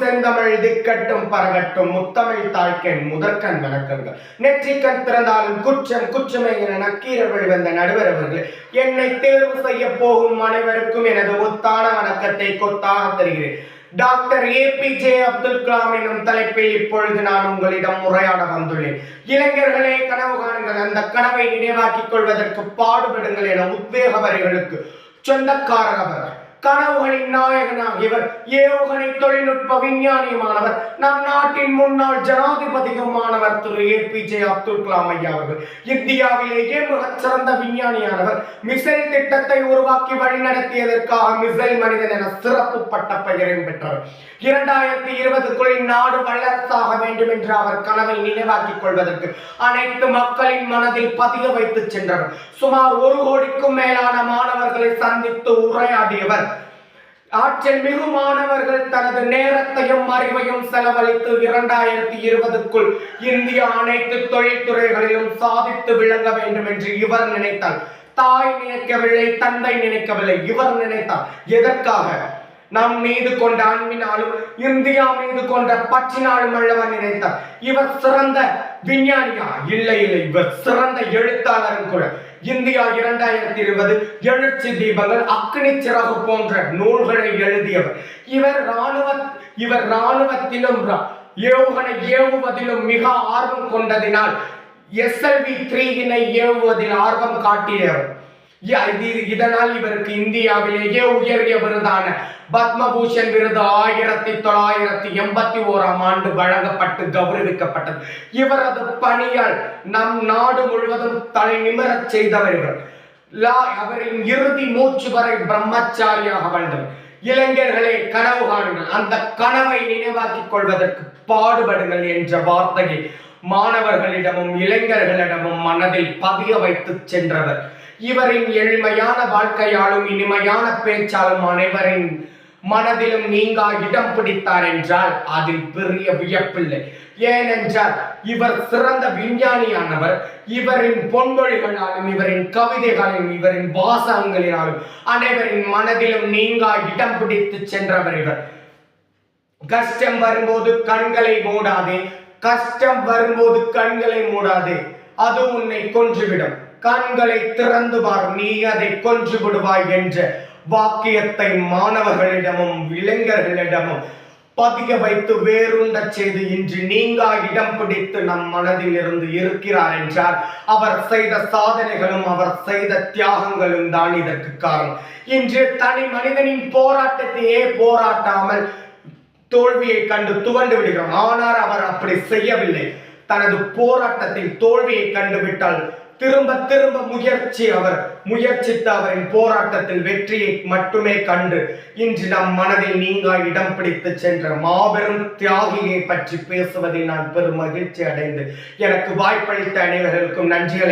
செந்தமிழ் திக்கட்டும் பரகட்டும் முத்தமிழ் தாய்க்கன் முதற்கண் வணக்கங்கள் நெற்றிக்கண் திறந்தாலும் குற்றம் குற்றமே என நக்கீரர் வெளிவந்த நடுவர் அவர்கள் என்னை தேர்வு செய்ய போகும் அனைவருக்கும் எனது முத்தான வணக்கத்தை கொத்தாக தருகிறேன். Doctor A P J Abdul Kalam எனும் தலைப்பில் இப்பொழுது நான் உங்களிடம் உரையாட வந்துள்ளேன். இளைஞர்களே கனவு காணுங்கள். அந்த கனவை நினைவாக்கிக் கொள்வதற்கு பாடுபடுங்கள் என உத்வேக வரிகளுக்கு சொந்தக்காரர் அவர். கனவுகளின் நாயகனாக இவர் ஏவுகணை தொழில்நுட்ப விஞ்ஞானியுமானவர் நம் நாட்டின் முன்னாள் ஜனாதிபதியுமானவர் Thiru A P J Abdul Kalam ஐயா அவர்கள் இந்தியாவிலேயே மிகச் சிறந்த விஞ்ஞானியானவர் மிசைல் திட்டத்தை உருவாக்கி வழிநடத்தியதற்காக மிசைல் மனிதன் என சிறப்பு பட்ட பெயரையும் பெற்றவர் இரண்டாயிரத்தி இருபதுக்குள் இந்நாடு வல்லரசாக வேண்டும் என்று அவர் கனவை நினைவாக்கிக் கொள்வதற்கு அனைத்து மக்களின் மனதில் பதிய வைத்து சென்றவர். சுமார் ஒரு கோடிக்கும் மேலான மாணவர்களை சந்தித்து உரையாடியவர். ஆற்றல் மிகு மாணவர்கள் தனது நேரத்தையும் அறிவையும் செலவழித்து இரண்டாயிரத்தி இருபதுக்குள் இந்தியா அனைத்து தொழில்துறைகளிலும் சாதித்து விளங்க வேண்டும் என்று இவர் நினைத்தார். தாய் நினைக்கவில்லை தந்தை நினைக்கவில்லை இவர் நினைத்தார். எதற்காக? நம் மீது கொண்ட அன்பினாலும் இந்தியா மீது கொண்ட பற்றினாலும் அல்லவன் நினைத்தார். இவர் சிறந்த விஞ்ஞானியா? இல்லை இல்லை. இவர் சிறந்த எழுத்தாளர் திருக்குறள் இந்தியா இரண்டாயிரத்தி இருபது எழுச்சி தீபங்கள் அக்னி சிறகு போன்ற நூல்களை எழுதியவர். இவர் ராணுவ இவர் ராணுவத்திலும் ஏவுகணை ஏவுவதிலும் மிக ஆர்வம் கொண்டதினால் எஸ்எல்வி த்ரீயினை ஏவுவதில் ஆர்வம் காட்டியவர். இதனால் இவருக்கு இந்தியாவிலேயே உயரிய விருதான பத்மபூஷன் விருது ஆயிரத்தி தொள்ளாயிரத்தி எண்பத்தி ஓராம் ஆண்டு வழங்கப்பட்டு கௌரவிக்கப்பட்டது இவரது பணியால் நம் நாடு முழுவதும் தலை நிமிரச் செய்தவர் இவர் அவரின் இறுதி மூச்சு வரை பிரம்மச்சாரியாக வாழ்ந்தவர் இளைஞர்களே கனவு காணுங்கள் அந்த கனவை நினைவாக்கிக் கொள்வதற்கு பாடுபடுங்கள் என்ற வார்த்தையை மாணவர்களிடமும் இளைஞர்களிடமும் மனதில் பதிய வைத்து சென்றவர் இவரின் எளிமையான வாழ்க்கையாலும் இனிமையான பேச்சாலும் அனைவரின் மனதிலும் நீங்கா இடம் பிடித்தார் என்றால் அதில் பெரிய வியப்பில்லை. ஏனென்றால் இவர் சிறந்த விஞ்ஞானியானவர் இவரின் பொன்மொழிகளாலும் இவரின் கவிதைகளாலும் இவரின் வாசகங்களினாலும் அனைவரின் மனதிலும் நீங்கா இடம் பிடித்து சென்றவர் இவர். கஷ்டம் வரும்போது கண்களை மூடாதே கஷ்டம் வரும்போது கண்களை மூடாதே அது உன்னை கொன்றுவிடும். கண்களை திறந்து பார் நீ அதை கொன்று விடுவாய் என்ற வாக்கியத்தை மாணவர்களிடமும் இளைஞர்களிடமும் பதிய வைத்து வேறுண்ட செய்து இன்று நீங்கா இடம் பிடித்து நம் மனதில் இருந்து இருக்கிறார் என்றால் அவர் செய்த சாதனைகளும் அவர் செய்த தியாகங்களும் தான் இதற்கு காரணம். இன்று தனி மனிதனின் போராட்டத்தையே போராட்டாமல் தோல்வியை கண்டு துவண்டு விடுகிறோம். ஆனால் அவர் அப்படி செய்யவில்லை. தனது போராட்டத்தில் தோல்வியை கண்டுவிட்டால் திரும்ப திரும்ப முயற்சி அவர் முயற்சித்து அவரின் போராட்டத்தில் வெற்றியை மட்டுமே கண்டு இன்று நம் மனதில் நீங்கா இடம் பிடித்து சென்ற மாபெரும் தியாகியை பற்றி பேசுவதில் நான் பெரும் மகிழ்ச்சி அடைந்து எனக்கு வாய்ப்பளித்த அனைவர்களுக்கும் நன்றிகளை